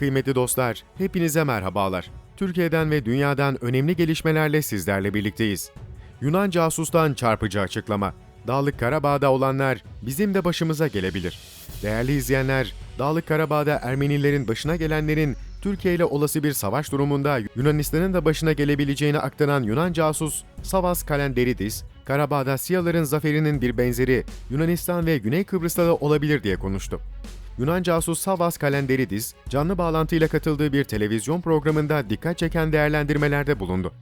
Kıymetli dostlar, hepinize merhabalar. Türkiye'den ve dünyadan önemli gelişmelerle sizlerle birlikteyiz. Yunan casustan çarpıcı açıklama. Dağlık Karabağ'da olanlar bizim de başımıza gelebilir. Değerli izleyenler, Dağlık Karabağ'da Ermenilerin başına gelenlerin Türkiye ile olası bir savaş durumunda Yunanistan'ın da başına gelebileceğini aktaran Yunan casus Savas Kalenderidis, Karabağ'da Siyaların zaferinin bir benzeri Yunanistan ve Güney Kıbrıs'ta da olabilir diye konuştu. Yunan casus Savas Kalenderidis, canlı bağlantıyla katıldığı bir televizyon programında dikkat çeken değerlendirmelerde bulundu.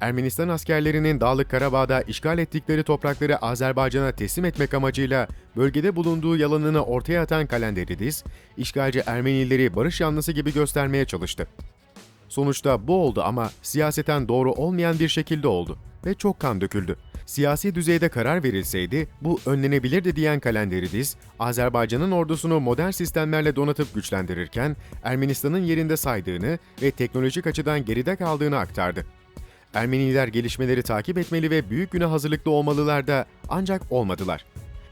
Ermenistan askerlerinin Dağlık Karabağ'da işgal ettikleri toprakları Azerbaycan'a teslim etmek amacıyla bölgede bulunduğu yalanını ortaya atan Kalenderidis, işgalci Ermenileri barış yanlısı gibi göstermeye çalıştı. Sonuçta bu oldu ama siyaseten doğru olmayan bir şekilde oldu ve çok kan döküldü. Siyasi düzeyde karar verilseydi bu önlenebilirdi diyen Kalenderidis, Azerbaycan'ın ordusunu modern sistemlerle donatıp güçlendirirken Ermenistan'ın yerinde saydığını ve teknolojik açıdan geride kaldığını aktardı. Ermeniler gelişmeleri takip etmeli ve büyük güne hazırlıklı olmalılar da ancak olmadılar.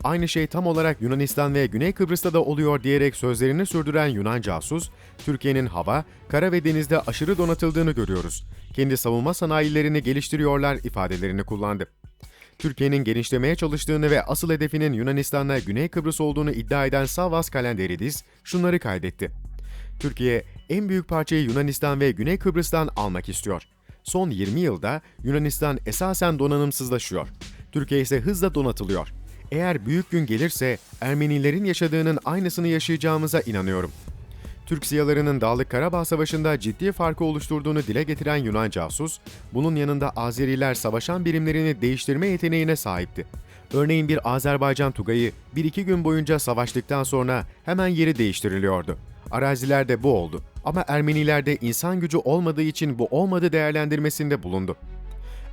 Aynı şey tam olarak Yunanistan ve Güney Kıbrıs'ta da oluyor diyerek sözlerini sürdüren Yunan casus, Türkiye'nin hava, kara ve denizde aşırı donatıldığını görüyoruz. Kendi savunma sanayilerini geliştiriyorlar ifadelerini kullandı. Türkiye'nin genişlemeye çalıştığını ve asıl hedefinin Yunanistan'la Güney Kıbrıs olduğunu iddia eden Savas Kalenderidis şunları kaydetti. Türkiye en büyük parçayı Yunanistan ve Güney Kıbrıs'tan almak istiyor. Son 20 yılda Yunanistan esasen donanımsızlaşıyor. Türkiye ise hızla donatılıyor. Eğer büyük gün gelirse Ermenilerin yaşadığının aynısını yaşayacağımıza inanıyorum. Türk siyalarının Dağlık Karabağ Savaşı'nda ciddi farkı oluşturduğunu dile getiren Yunan casus, bunun yanında Azeriler savaşan birimlerini değiştirme yeteneğine sahipti. Örneğin bir Azerbaycan Tugayı 1-2 gün boyunca savaştıktan sonra hemen yeri değiştiriliyordu. Arazilerde bu oldu ama Ermenilerde insan gücü olmadığı için bu olmadı değerlendirmesinde bulundu.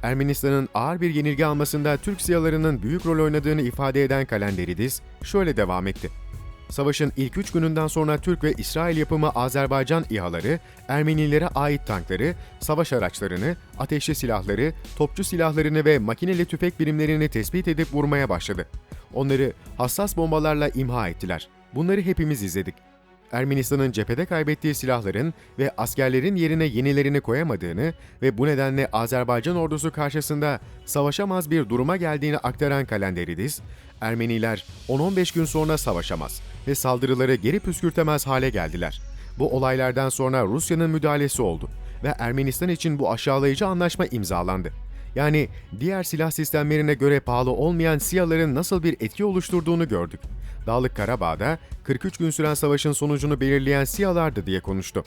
Ermenistan'ın ağır bir yenilgi almasında Türk siyalarının büyük rol oynadığını ifade eden Kalenderidis şöyle devam etti. Savaşın ilk üç gününden sonra Türk ve İsrail yapımı Azerbaycan İHA'ları, Ermenilere ait tankları, savaş araçlarını, ateşli silahları, topçu silahlarını ve makineli tüfek birimlerini tespit edip vurmaya başladı. Onları hassas bombalarla imha ettiler. Bunları hepimiz izledik. Ermenistan'ın cephede kaybettiği silahların ve askerlerin yerine yenilerini koyamadığını ve bu nedenle Azerbaycan ordusu karşısında savaşamaz bir duruma geldiğini aktaran Kalenderidis, Ermeniler 10-15 gün sonra savaşamaz ve saldırıları geri püskürtemez hale geldiler. Bu olaylardan sonra Rusya'nın müdahalesi oldu ve Ermenistan için bu aşağılayıcı anlaşma imzalandı. Yani diğer silah sistemlerine göre pahalı olmayan SİHA'ların nasıl bir etki oluşturduğunu gördük. Dağlık Karabağ'da 43 gün süren savaşın sonucunu belirleyen SİHA'lardı diye konuştu.